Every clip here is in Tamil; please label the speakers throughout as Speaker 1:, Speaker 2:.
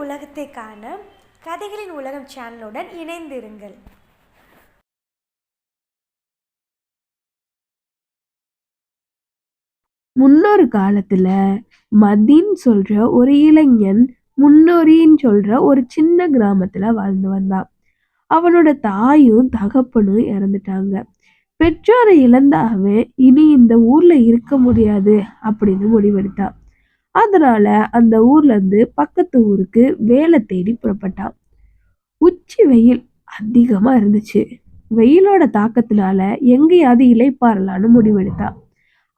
Speaker 1: உலகத்தை காண கதைகளின் உலகம் சேனலுடன் இணைந்திருங்கள்.
Speaker 2: முன்னொரு காலத்துல மதின்னு சொல்ற ஒரு இளைஞன் முன்னோரின்னு சொல்ற ஒரு சின்ன கிராமத்துல வாழ்ந்து வந்தான் அவனோட தாயும் தகப்பனும் இறந்துட்டாங்க. பெற்றோரை இழந்த அவன் இனி இந்த ஊர்ல இருக்க முடியாது அப்படின்னு முடிவெடுத்தான் அதனால அந்த ஊர்ல இருந்து பக்கத்து ஊருக்கு வேலை தேடி புறப்பட்டான் உச்சி வெயில் அதிகமா இருந்துச்சு. வெயிலோட தாக்கத்தினால எங்கேயாவது இளைப்பாறலான்னு முடிவெடுத்தான்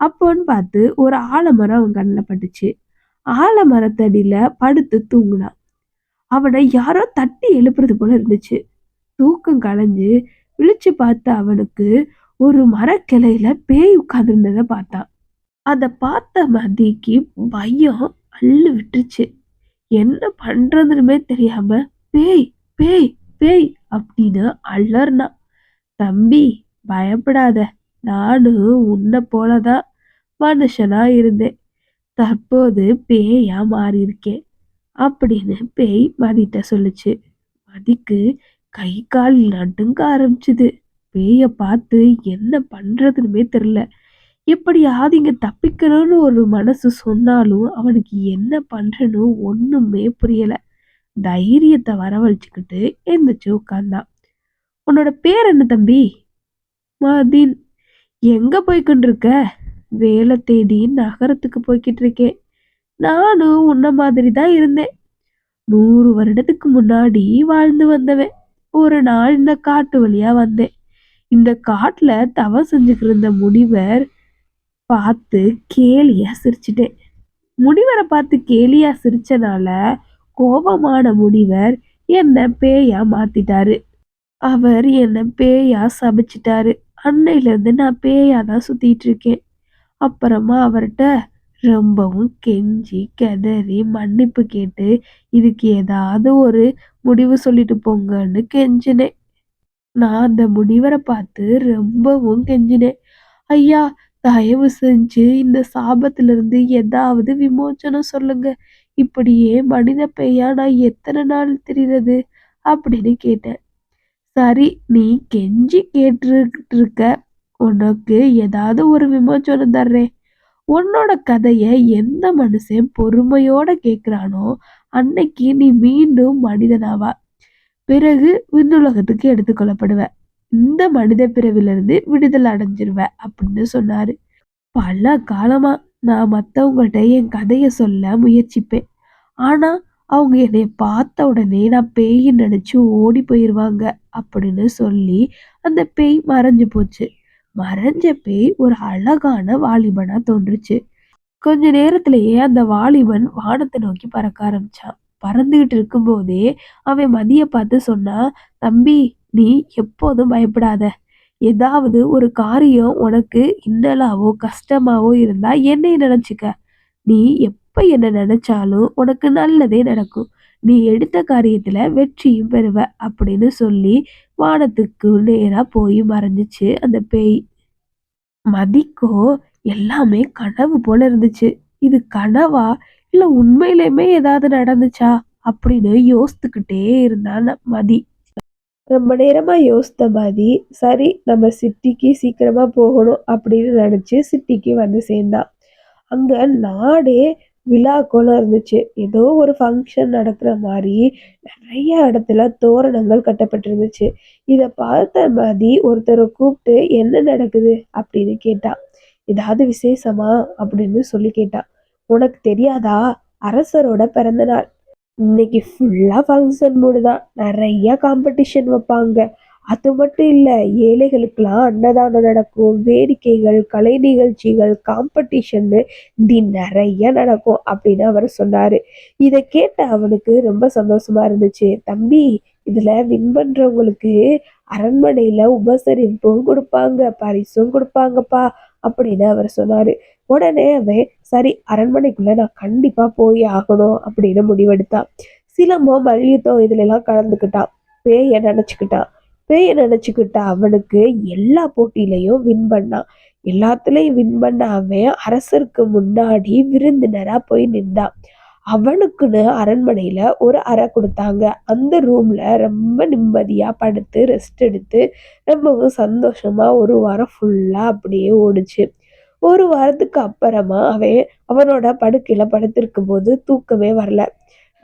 Speaker 2: அப்போன்னு பார்த்து ஒரு ஆலமரம் அவன் கண்ணில் பட்டுச்சு. ஆலமரத்தடியில படுத்து தூங்குனான் அவனை யாரோ தட்டி எழுப்புறது போல இருந்துச்சு. தூக்கம் கலைஞ்சு விழிச்சு பார்த்த அவனுக்கு ஒரு மரக்கிளையில பேய் உட்கார்ந்துருந்ததை பார்த்தான் அதை பார்த்த மதிக்கு பயம் அள்ளு விட்டுருச்சு. என்ன பண்றதுன்னுமே தெரியாம பேய் பேய் பேய் அப்படின்னு அலர்னான் தம்பி பயப்படாத. நானும் உன்னை போலதான் மனுஷனா இருந்தேன். தற்போது பேயா மாறியிருக்கேன் அப்படின்னு பேய் மதிட்ட சொல்லுச்சு. மதிக்கு கை கால் நடுங்க ஆரம்பிச்சுது. பேய பார்த்து என்ன பண்றதுன்னுமே தெரியல. எப்படியாவது இங்கே தப்பிக்கணும்னு ஒரு மனசு சொன்னாலும் அவனுக்கு என்ன பண்ணுறேன்னு ஒன்றுமே புரியலை. தைரியத்தை வரவழைச்சிக்கிட்டு எந்திரிச்சு உட்காந்தான் உன்னோட பேர் என்ன தம்பி? மதின். எங்கே போய்கிட்டு இருக்க? வேலை தேடி நகரத்துக்கு போய்கிட்டு இருக்கேன். நானும் உன்ன மாதிரி தான் இருந்தேன். நூறு வருடத்துக்கு முன்னாடி வாழ்ந்து வந்தவன். ஒரு நாள் இந்த காட்டு வழியாக வந்தேன். இந்த காட்டில் தவம் செஞ்சுக்கிருந்த முனிவர் பார்த்து கேலியா சிரிச்சிட்டேன். முனிவரை பார்த்து கேலியா சிரிச்சனால கோபமான முனிவர் என்ன பேயா மாத்திட்டாரு. அவர் என்ன பேயா சமைச்சிட்டாரு அன்னையிலேருந்து நான் பேயா தான் சுத்திட்டு இருக்கேன். அப்புறமா அவர்கிட்ட ரொம்பவும் கெஞ்சி கெதறி மன்னிப்பு கேட்டு இதுக்கு ஏதாவது ஒரு முடிவு சொல்லிட்டு போங்கன்னு கெஞ்சினேன். நான் அந்த முனிவரை பார்த்து ரொம்பவும் கெஞ்சினேன். ஐயா தயவு செஞ்சு இந்த சாபத்திலிருந்து ஏதாவது விமோச்சனம் சொல்லுங்க. இப்படியே மனித பெய்யா நான் எத்தனை நாள் திரிறது அப்படின்னு கேட்டேன். சரி நீ கெஞ்சி கேட்டுட்டு இருக்க உனக்கு ஏதாவது ஒரு விமோச்சனம் தர்றேன். உன்னோட கதையை எந்த மனுஷன் பொறுமையோட கேட்குறானோ அன்னைக்கு நீ மீண்டும் மனிதனாவா. பிறகு விண்ணுலகத்துக்கு எடுத்துக்கொள்ளப்படுவ இந்த மனித பிறவிலிருந்து விடுதலை அடைஞ்சிருவேன் அப்படின்னு சொன்னாரு. பல காலமா நான் மற்றவங்கள்ட்ட என் கதையை சொல்ல முயற்சிப்பேன். ஆனா அவங்க என்னை பார்த்த உடனே நான் பேயின்னு நினைச்சு ஓடி போயிடுவாங்க அப்படின்னு சொல்லி அந்த பேய் மறைஞ்சு போச்சு. மறைஞ்ச பேய் ஒரு அழகான வாலிபனா தோன்றுச்சு. கொஞ்ச நேரத்திலேயே அந்த வாலிபன் வானத்தை நோக்கி பறக்க ஆரம்பிச்சான். பறந்துகிட்டு இருக்கும்போதே அவன் மதிய பார்த்து சொன்னா தம்பி நீ எப்போதும் பயப்படாத. ஏதாவது ஒரு காரியம் உனக்கு இன்னலாவோ கஷ்டமாவோ இருந்தா என்னை நினைச்சுக்க. நீ எப்ப என்ன நினைச்சாலும் உனக்கு நல்லதே நடக்கும். நீ எடுத்த காரியத்துல வெற்றியும் பெறுவ அப்படின்னு சொல்லி வானத்துக்கு நேரா போய் மறைஞ்சிச்சு அந்த பேய். மதிக்கோ எல்லாமே கனவு போல இருந்துச்சு. இது கனவா இல்ல உண்மையிலுமே ஏதாவது நடந்துச்சா அப்படின்னு யோசித்துக்கிட்டே இருந்தான் மதி. ரொம்ப நேரமாக யோசித்த மாதிரி சரி நம்ம சிட்டிக்கு சீக்கிரமாக போகணும் அப்படின்னு நினச்சி சிட்டிக்கு வந்து சேர்ந்தான் அங்கே நாடே விழாக்கோலம் இருந்துச்சு. ஏதோ ஒரு ஃபங்க்ஷன் நடக்கிற மாதிரி நிறைய இடத்துல தோரணங்கள் கட்டப்பட்டிருந்துச்சு. இதை பார்த்த மாதிரி ஒருத்தரை கூப்பிட்டு என்ன நடக்குது? அப்படின்னு கேட்டான் ஏதாவது விசேஷமா? அப்படின்னு சொல்லி கேட்டான் உனக்கு தெரியாதா? அரசரோட பிறந்த நாள். இன்னைக்கு ஃபுல்லாக ஃபங்க்ஷன் மூடு தான். நிறையா காம்படிஷன் வைப்பாங்க. அது மட்டும் இல்லை ஏழைகளுக்கெல்லாம் அன்னதானம் நடக்கும். வேடிக்கைகள் கலை நிகழ்ச்சிகள் காம்படிஷன்னு இப்படி நிறைய நடக்கும் அப்படின்னு அவர் சொன்னார். இதை கேட்ட அவனுக்கு ரொம்ப சந்தோஷமா இருந்துச்சு. தம்பி இதில் வின் பண்ணுறவங்களுக்கு அரண்மனையில் உபசரிப்பும் கொடுப்பாங்க பரிசும் கொடுப்பாங்கப்பா அப்படின்னு அவர் சொன்னார். உடனே அவன் சரி அரண்மனைக்குள்ள நான் கண்டிப்பா போய் ஆகணும் அப்படின்னு முடிவெடுத்தான் சிலம்போ மல்யுத்தம் இதுல எல்லாம் கலந்துக்கிட்டான் பேய நினச்சிக்கிட்டான் பேய நினைச்சுக்கிட்ட அவனுக்கு எல்லா போட்டியிலையும் வின் பண்ணான் எல்லாத்துலயும் வின் பண்ண அவன் அரசருக்கு முன்னாடி விருந்தினரா போய் நின்றான் அவனுக்குன்னு அரண்மனையில ஒரு அறை கொடுத்தாங்க. அந்த ரூம்ல ரொம்ப நிம்மதியா படுத்து ரெஸ்ட் எடுத்து ரொம்பவும் சந்தோஷமா ஒரு வாரம் ஃபுல்லா அப்படியே ஓடுச்சு. ஒரு வாரத்துக்கு அப்புறமா அவன் அவனோட படுக்கையில் படுத்திருக்கும் போது தூக்கமே வரல.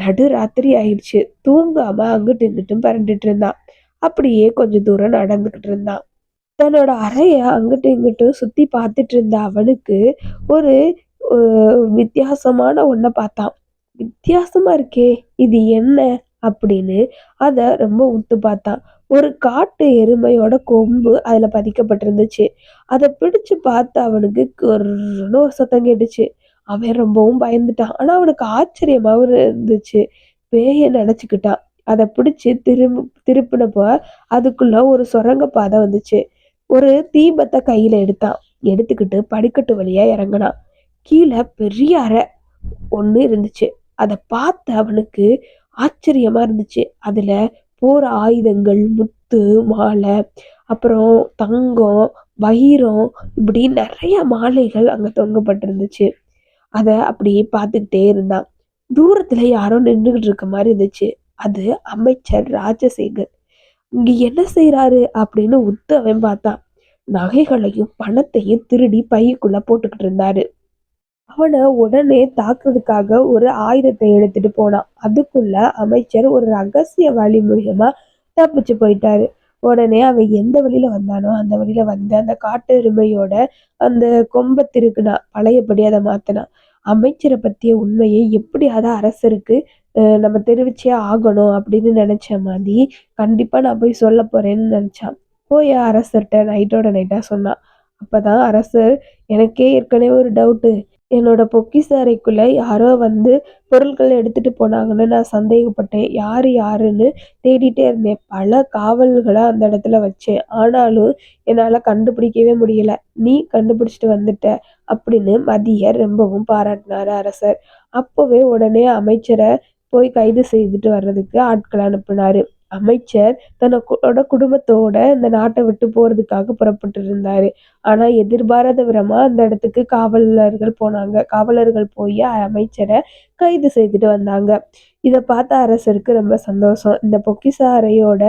Speaker 2: நடு ராத்திரி ஆயிடுச்சு. தூங்காம அங்கிட்டு இங்கிட்டும் பரண்டுட்டு இருந்தான். அப்படியே கொஞ்ச தூரம் நடந்துக்கிட்டு இருந்தான். தன்னோட அறைய அங்கிட்டு இங்கிட்டும் சுத்தி பார்த்துட்டு இருந்த அவனுக்கு ஒரு வித்தியாசமான ஒன்றை பார்த்தான். வித்தியாசமா இருக்கே இது என்ன? அப்படின்னு அதை ரொம்ப உத்து பார்த்தான். ஒரு காட்டு எருமையோட கொம்பு அதில் பதிக்கப்பட்டிருந்துச்சு. அதை பிடிச்சு பார்த்து அவனுக்கு குர்ன்னு ஒரு சத்தம் கேட்டுச்சு. அவன் ரொம்பவும் பயந்துட்டான். ஆனால் அவனுக்கு ஆச்சரியமாகவும் இருந்துச்சு. பேயை நினச்சிக்கிட்டான். அதை பிடிச்சி திரும்ப திருப்பினப்போ அதுக்குள்ள ஒரு சுரங்க பாதை வந்துச்சு. ஒரு தீபத்தை கையில் எடுத்தான். எடுத்துக்கிட்டு படிக்கட்டு வழியாக இறங்கினான். கீழே பெரிய அறை ஒன்று இருந்துச்சு. அதை பார்த்து அவனுக்கு ஆச்சரியமா இருந்துச்சு. அதில் போர் ஆயுதங்கள் முத்து மாலை அப்புறம் தங்கம் வைரம் இப்படி நிறைய மாலைகள் அங்கே தொங்கப்பட்டிருந்துச்சு. அதை அப்படியே பார்த்துக்கிட்டே இருந்தான். தூரத்தில் யாரோ நின்றுக்கிட்டு இருக்க மாதிரி இருந்துச்சு. அது அமைச்சர் ராஜசேகர். இங்கே என்ன செய்கிறாரு அப்படின்னு உத்து அவன் பார்த்தான். நகைகளையும் பணத்தையும் திருடி பைக்குள்ளே போட்டுக்கிட்டு இருந்தாரு. அவனை உடனே தாக்குறதுக்காக ஒரு ஆயுதத்தை எடுத்துட்டு போனான். அதுக்குள்ள அமைச்சர் ஒரு ரகசிய வழி மூலியமா தப்பிச்சு போயிட்டாரு. உடனே அவன் எந்த வழியில வந்தானோ அந்த வழியில வந்து அந்த காட்டு எருமையோட அந்த கொம்பை திருக்குனான். பழையபடி அதை மாத்தினான். அமைச்சரை பத்திய உண்மையை எப்படியாவது அரசருக்கு நம்ம தெரிவிச்சே ஆகணும் அப்படின்னு நினைச்ச மாதிரி கண்டிப்பா நான் போய் சொல்ல போறேன்னு நினைச்சான். போய் அரசர்கிட்ட நைட்டோட நைட்டா சொன்னான். அப்பதான் அரசர் எனக்கே ஏற்கனவே ஒரு டவுட்டு என்னோட பொக்கிஷ யாரோ வந்து பொருட்கள் எடுத்துட்டு போனாங்கன்னு நான் சந்தேகப்பட்டேன். யார் யாருன்னு தேடிட்டே இருந்தேன். பல காவல்களை அந்த இடத்துல வச்சேன். ஆனாலும் என்னால் கண்டுபிடிக்கவே முடியல. நீ கண்டுபிடிச்சிட்டு வந்துட்ட அப்படின்னு மதியர் ரொம்பவும் பாராட்டினார் அரசர். அப்போவே உடனே அமைச்சரை போய் கைது செய்துட்டு வர்றதுக்கு ஆட்களை அனுப்புனாரு. அமைச்சர் தன்னோட குடும்பத்தோட இந்த நாட்டை விட்டு போறதுக்காக புறப்பட்டு இருந்தாரு ஆனா எதிர்பாராத விதமா அந்த இடத்துக்கு காவலர்கள் போனாங்க. காவலர்கள் போய் அமைச்சரை கைது செய்துட்டு வந்தாங்க. இதை பார்த்த அரசருக்கு ரொம்ப சந்தோஷம். இந்த பொக்கிசாரையோட அறையோட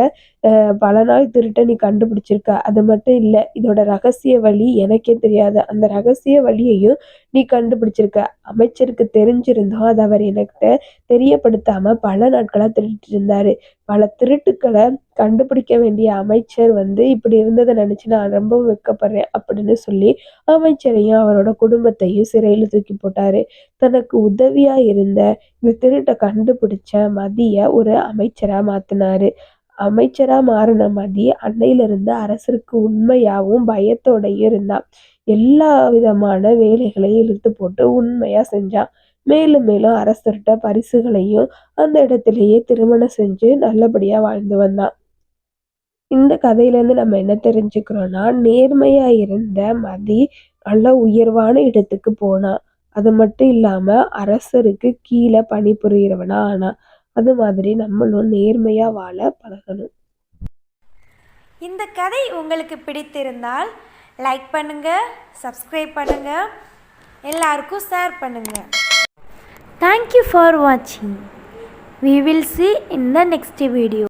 Speaker 2: பல நாள் திருட்டை நீ கண்டுபிடிச்சிருக்க. அது மட்டும் இல்லை இதோட ரகசிய வழி எனக்கே தெரியாது. அந்த ரகசிய வழியையும் நீ கண்டுபிடிச்சிருக்க. அமைச்சருக்கு தெரிஞ்சிருந்தோம் அதை அவர் எனக்கிட்ட தெரியப்படுத்தாம பல நாட்களாக திருட்டு இருந்தாரு. பல திருட்டுக்களை கண்டுபிடிக்க வேண்டிய அமைச்சர் வந்து இப்படி இருந்ததை நினச்சி நான் ரொம்ப வெட்கப்படுறேன் அப்படின்னு சொல்லி அமைச்சரையும் அவரோட குடும்பத்தையும் சிறையில் தூக்கி போட்டாரு. தனக்கு உதவியாக இருந்த இந்த திருட்டை கண்டுபிடி பிடிச்ச மதிய ஒரு அமைச்சராக மாத்தினாரு. அமைச்சராக மாறின மதி அன்னையிலிருந்து அரசருக்கு உண்மையாகவும் பயத்தோடையும் இருந்தான். எல்லா விதமான வேலைகளையும் இழுத்து போட்டு உண்மையாக செஞ்சான். மேலும் மேலும் அரசர்கிட்ட பரிசுகளையும் அந்த இடத்திலேயே திருமணம் செஞ்சு நல்லபடியாக வாழ்ந்து வந்தான். இந்த கதையிலேருந்து நம்ம என்ன தெரிஞ்சுக்கிறோன்னா நேர்மையாக இருந்த மதி நல்ல உயர்வான இடத்துக்கு போனான் அது மட்டும் இல்லாமல் அரசருக்கு கீழே பணிபுரியறவனா ஆனா அது மாதிரி நம்மளும் நேர்மையாக வாழ பழகணும்.
Speaker 1: இந்த கதை உங்களுக்கு பிடித்திருந்தால் லைக் பண்ணுங்க சப்ஸ்கிரைப் பண்ணுங்க எல்லாருக்கும் ஷேர் பண்ணுங்க. தேங்க்யூ ஃபார் வாட்சிங் we will see in the next video